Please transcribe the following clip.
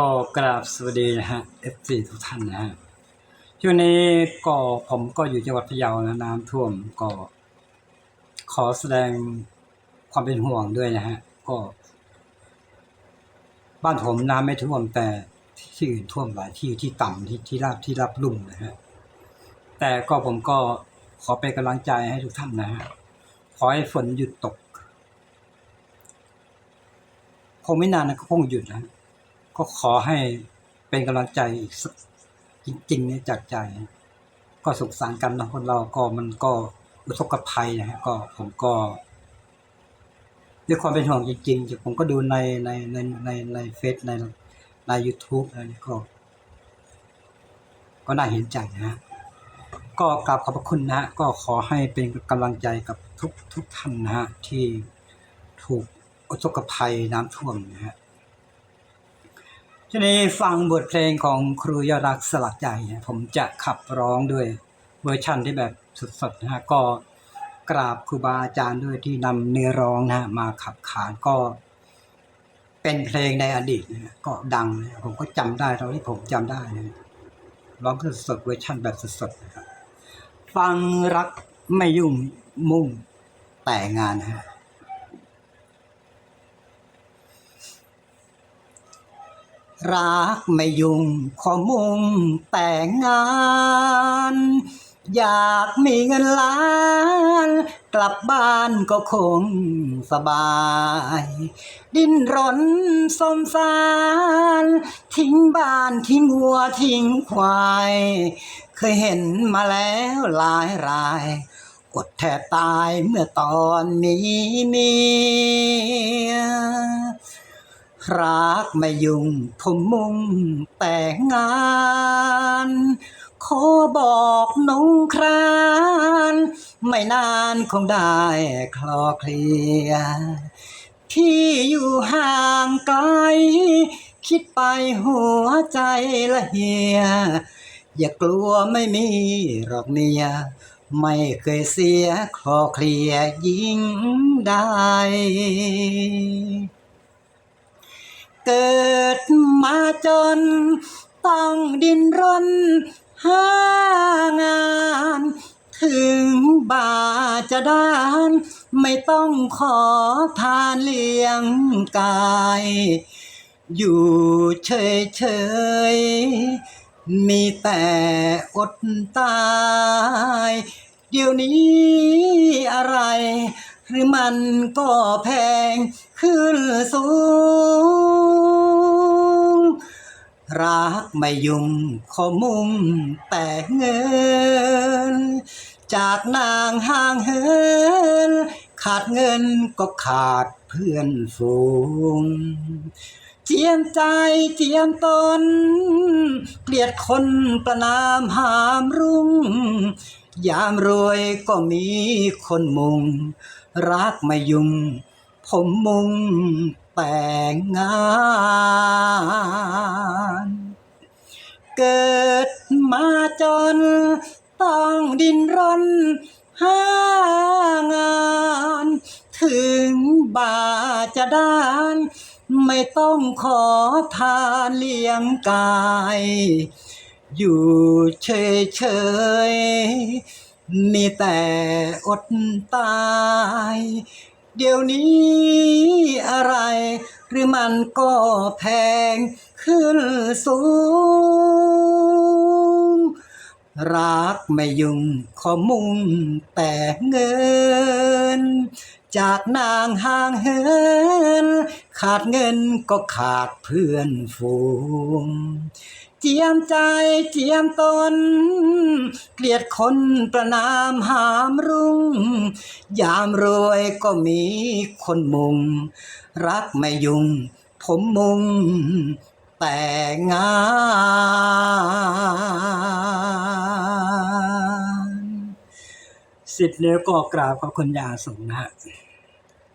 ก็กราบสวัสดีนะฮะ F4 ทุกท่านนะฮะช่วงนี้ก็ผมก็อยู่จังหวัดพะเยานะน้ำท่วมก็ขอแสดงความเป็นห่วงด้วยนะฮะ ก็ บ้านผมน้ำไม่ท่วมแต่ที่อื่นท่วมหลายที่ที่ต่ำที่ที่ราบที่รับลุ่มนะฮะ แต่ก็ผมก็ขอเป็นกำลังใจให้ทุกท่านนะฮะ ขอให้ฝนหยุดตก คงไม่นานนะก็คงหยุดนะ ก็ขอให้เป็นกำลังใจอีกจริงๆเนี่ยจากใจ ก็สงสารกันนะคนเราก็มันก็อุทกภัยนะฮะก็ผมก็ด้วยความเป็นห่วงจริงๆผมก็ดูในในในในในเฟซในในยูทูบอะไรนี่ก็ ก็น่าเห็นใจนะ ก็กราบขอบพระคุณนะฮะก็ขอให้เป็นกำลังใจกับทุกทุกท่านนะฮะที่ถูกอุทกภัยน้ำท่วมนะฮะ ทีนี้ฟังบทเพลงของครูยอดรักสลักใจผมจะขับร้องด้วยเวอร์ชั่นที่แบบสดๆนะฮะก็กราบครูบาอาจารย์ด้วยที่นำเนื้อร้องนะฮะมาขับขานก็เป็นเพลงในอดีตนะก็ดังนะผมก็จำได้เท่าที่ผมจำได้นะร้องสดๆเวอร์ชันแบบสดๆนะครับฟังรักไม่ยุ่งมุ่งแต่งานนะฮะ รักไม่ยุ่งขอมุ่งแต่งงาน อยากมีเงินล้าน กลับบ้านก็คงสบาย ดิ้นรนสมสาร ทิ้งบ้านทิ้งวัวทิ้งควาย เคยเห็นมาแล้วหลายรายอดแทบตายเมื่อตอนนี้เมีย รักไม่ยุ่งผมมุ่งแต่งงาน ขอบอกน้องคราน ไม่นานคงได้คลอเคลียพี่อยู่ห่างไกล คิดไปหัวใจละเหีย อย่ากลัวไม่มีหรอกเมีย ไม่เคยเสียคลอเคลียยิ่งได้ มาจน ต้องดิ้นรนหางาน ถึงบาจะด้าน ไม่ต้องขอทานเลี้ยงกาย อยู่เฉยๆมีแต่อดตาย เดี๋ยวนี้อะไร หรือมันก็แพงขึ้นสูง รักไม่ยุ่งขอมุ่งแต่เงิน จากนางห่างเหิน ขาดเงินก็ขาดเพื่อนฝูง เจียมใจเจียมตน เกลียดคนประนามหามรุ่ง ยามรวยก็มีคนมุง รักไม่ยุ่งผมมุงแต่งงาน จน ต้องดินรนหางาน ถึงบาจะด้าน ไม่ต้องขอทานเลี้ยงกาย อยู่เฉยๆมีแต่อดตาย เดี๋ยวนี้อะไร หรือมันก็แพงขึ้นสูง รักไม่ยุ่งขอมุ่งแต่เงิน จากนางห่างเหิน ขาดเงินก็ขาดเพื่อนฝูง เจียมใจเจียมตน เกลียดคนประนามหามรุ่ง ยามรวยก็มีคนมุง รักไม่ยุ่ง ผมมุงแต่งงาน สิบนิ้วก็กราบขอบคุณยาสูงนะฮะ